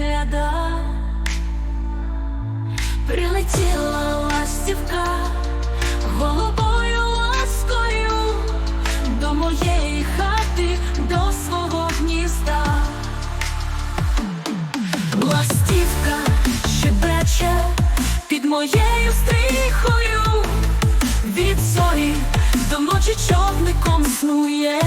ряда, прилетіла ластівка голубою ласкою до моєї хати, до свого гнізда. Ластівка щебече під моєю стріхою, від зорі до ночі човником снує,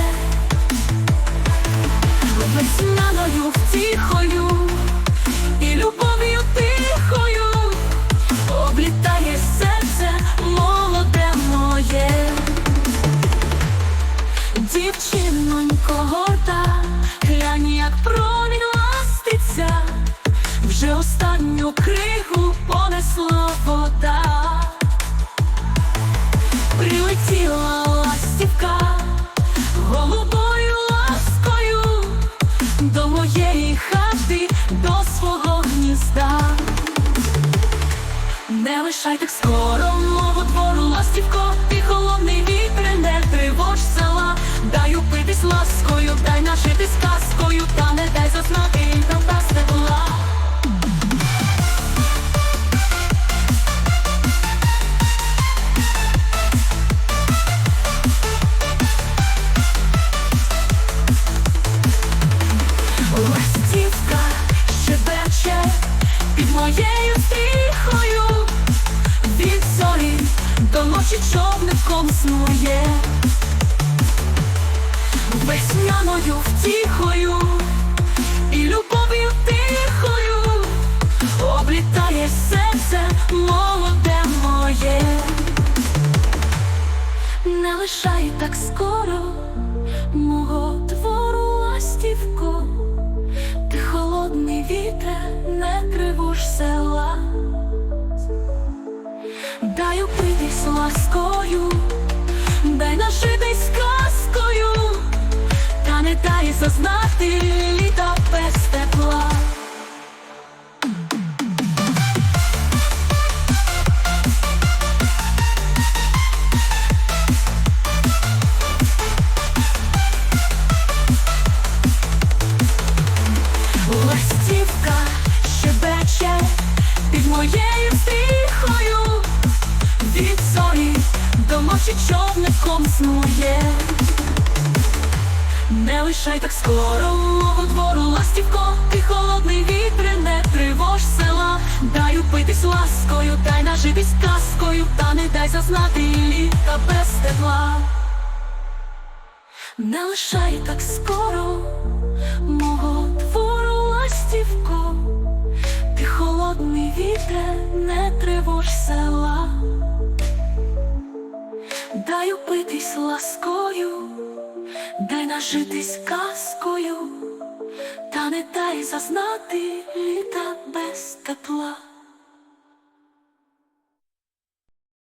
Дівчинонько горда, глянь, як промінь ластиться, вже останню кригу понесла вода, прилетіла ластівка голубою ласкою до моєї хати, до свого гнізда. Не лишай так скоро весняною втіхою і любов'ю тихою облітає серце молоде моє. Не лишай так скоро мого твору ластівко, зазнати літа без тепла. Ластівка щебече під моєю стріхою, від зорі до ночі човником снує. Не лишай так скоро. Мого двору ластівко, ти холодний вітре, не тривож села, дай упитись ласкою, дай нажитись казкою, та не дай зазнати літа без тепла. Не лишай так скоро мого двору ластівко, ти холодний вітре, не тривож села, дай упитись ласкою, дай нажитись казкою, та не дай зазнати літа без тепла.